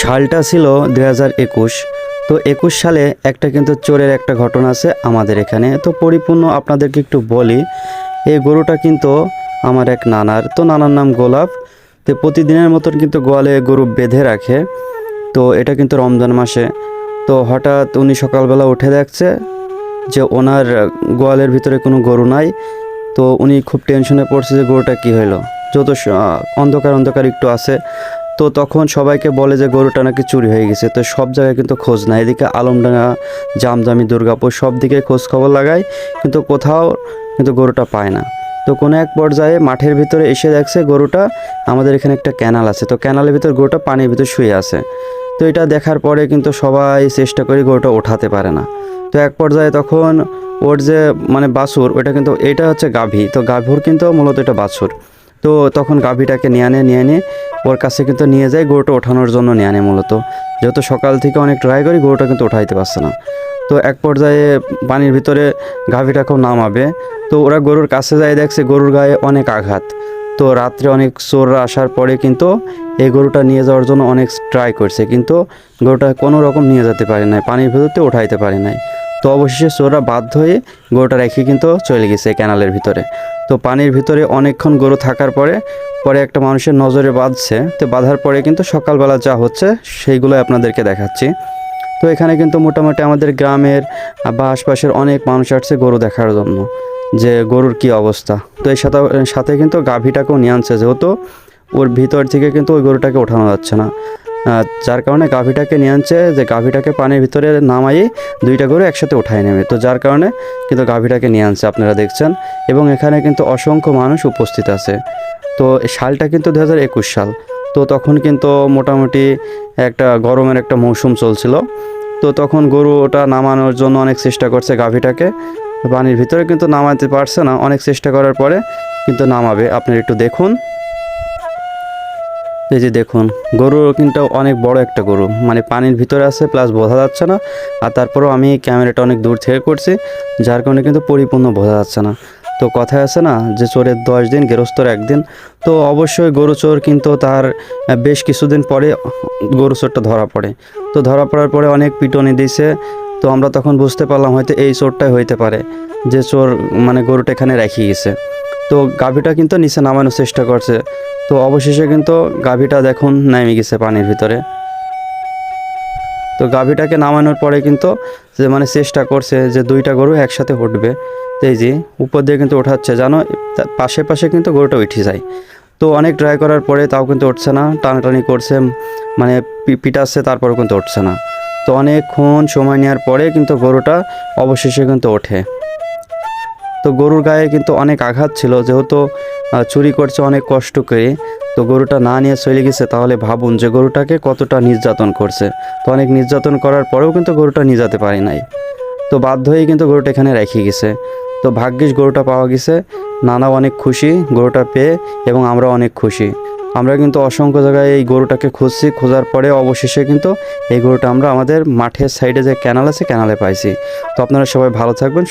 সালটা ছিল দুই হাজার একুশ। তো একুশ সালে একটা কিন্তু চোরের একটা ঘটনা আছে আমাদের এখানে। তো পরিপূর্ণ আপনাদেরকে একটু বলি, এই গরুটা কিন্তু আমার এক নানার। তো নানার নাম গোলাপ। তো প্রতিদিনের মতন কিন্তু গোয়ালে গরু বেঁধে রাখে। তো এটা কিন্তু রমজান মাসে। তো হঠাৎ উনি সকালবেলা উঠে দেখছে যে ওনার গোয়ালের ভিতরে কোনো গরু নাই। তো উনি খুব টেনশনে পড়ছে যে গরুটা কী হলো যত অন্ধকার অন্ধকার একটু আছে। তো তখন সবাইকে বলে যে গরুটা নাকি চুরি হয়ে গেছে। তো সব জায়গায় কিন্তু খোঁজ নাই। এদিকে আলমডাঙ্গা জামজামি দুর্গাপুর সব দিকে খোঁজ খবর লাগায়, কিন্তু কোথাও কিন্তু গরুটা পায় না। তো কোনো এক পর্যায়ে মাঠের ভিতরে এসে দেখছে গরুটা আমাদের এখানে একটা ক্যানাল আছে। তো ক্যানালের ভিতর গরুটা পানির ভিতর শুয়ে আছে। তো এটা দেখার পরে কিন্তু সবাই চেষ্টা করে গরুটা ওঠাতে পারে না। তো এক পর্যায়ে তখন ওর যে মানে বাছুর, ওটা কিন্তু, এটা হচ্ছে গাভী। তো গাভুর কিন্তু মূলত এটা বাছুর। তো তখন গাভীটাকে নিয়ে আনে নিয়ে আনে। ওর কাছে কিন্তু নিয়ে যায়, গরুটা ওঠানোর জন্য নিয়ে আনে মূলত। যেহেতু সকাল থেকে অনেক ট্রাই করি, গরুটা কিন্তু ওঠাইতে পারছে না। তো এক পর্যায়ে পানির ভিতরে গাভীটাকেও নামাবে। তো ওরা গরুর কাছে যায়, দেখছে গরুর গায়ে অনেক আঘাত। তো রাত্রে অনেক চোররা আসার পরে কিন্তু এই গরুটা নিয়ে যাওয়ার জন্য অনেক ট্রাই করছে। কিন্তু গরুটা কোনো রকম নিয়ে যেতে পারে নাই, পানির ভিতরতে ওঠাইতে পারে নাই। তো অবশেষে চোররা বাধ্য হয়ে গরুটা রেখে কিন্তু চলে গেছে ক্যানালের ভিতরে। তো পানির ভিতরে অনেকক্ষণ গরু থাকার পরে পরে একটা মানুষের নজরে বাঁধছে। তো বাঁধার পরে কিন্তু সকালবেলা যা হচ্ছে সেইগুলো আপনাদেরকে দেখাচ্ছি। তো এখানে কিন্তু মোটামুটি আমাদের গ্রামের বা আশপাশের অনেক মানুষ আসছে গরু দেখার জন্য, যে গরুর কি অবস্থা। তো এই সাথে সাথে কিন্তু গাভীটাকেও নিয়ে আনছে, যেহেতু ওর ভিতর থেকে কিন্তু ওই গরুটাকে ওঠানো যাচ্ছে না। যার কারণে গাভীটাকে নিয়ে আনছে যে গাভীটাকে পানির ভিতরে নামাই দুইটা গরু একসাথে উঠায় নেবে। তো যার কারণে কিন্তু গাভীটাকে নিয়ে আনছে আপনারা দেখছেন। এবং এখানে কিন্তু অসংখ্য মানুষ উপস্থিত আছে। তো সালটা কিন্তু দু হাজার একুশ সাল। তো তখন কিন্তু মোটামুটি একটা গরমের একটা মৌসুম চলছিল। তো তখন গরু ওটা নামানোর জন্য অনেক চেষ্টা করছে গাভীটাকে। পানির ভিতরে কিন্তু নামাতে পারছে না। অনেক চেষ্টা করার পরে কিন্তু নামাবে। আপনি একটু দেখুন। এই যে দেখুন গরু কিন্তু অনেক বড় একটা গরু। মানে পানির ভিতরে আছে প্লাস বোঝা যাচ্ছে না। আর তারপরেও আমি ক্যামেরাটা অনেক দূর থেকে করছি, যার কারণে কিন্তু পরিপূর্ণ বোঝা যাচ্ছে না। তো কথায় আছে না যে চোরের দশ দিন, গেরস্তর একদিন। তো অবশ্যই গরু চোর কিন্তু তার বেশ কিছুদিন পরে গরু চোরটা ধরা পড়ে। তো ধরা পড়ার পরে অনেক পিটনি দিয়েছে। তো আমরা তখন বুঝতে পারলাম হয়তো এই চোরটাই হইতে পারে, যে চোর মানে গরুটা এখানে রেখে গেছে। তো গাভীটা কিন্তু নিচে নামানোর চেষ্টা করছে। তো অবশেষে কিন্তু গাভীটা দেখুন নেমে গেছে পানির ভিতরে। তো গাভীটাকে নামানোর পরে কিন্তু যে মানে চেষ্টা করছে যে দুইটা গরু একসাথে উঠবে। এই যে উপর দিয়ে কিন্তু ওঠাচ্ছে জানো? পাশে পাশে কিন্তু গরুটা উঠে যায়। তো অনেক ট্রাই করার পরে তাও কিন্তু উঠছে না, টানাটানি করছে মানে পিটাচ্ছে, তারপরেও কিন্তু উঠছে না। তো অনেকক্ষণ সময় নেওয়ার পরে কিন্তু গরুটা অবশেষে কিন্তু ওঠে। তো গরুর গায়ে কিন্তু অনেক আঘাত ছিল, যেহেতু চুরি করছে অনেক কষ্ট করে, তো গরুটা না নিয়ে চলে গেছে, তাহলে ভাবুন যে গরুটাকে কতটা নির্যাতন করছে। তো অনেক নির্যাতন করার পরেও কিন্তু গরুটা নিয়ে যেতে পারে নাই। তো বাধ্য হয়ে কিন্তু গরুটা এখানে রেখে গেছে। তো ভাগ্যিস গরুটা পাওয়া গেছে। নানা অনেক খুশি গরুটা পেয়ে, এবং আমরা অনেক খুশি। আমরা কিন্তু অসংখ্য জায়গায় এই গরুটাকে খুঁজছি। খোঁজার পরে অবশেষে কিন্তু এই গরুটা আমরা আমাদের মাঠের সাইডে যে ক্যানাল আছে ক্যানালে পাইছি। তো আপনারা সবাই ভালো থাকবেন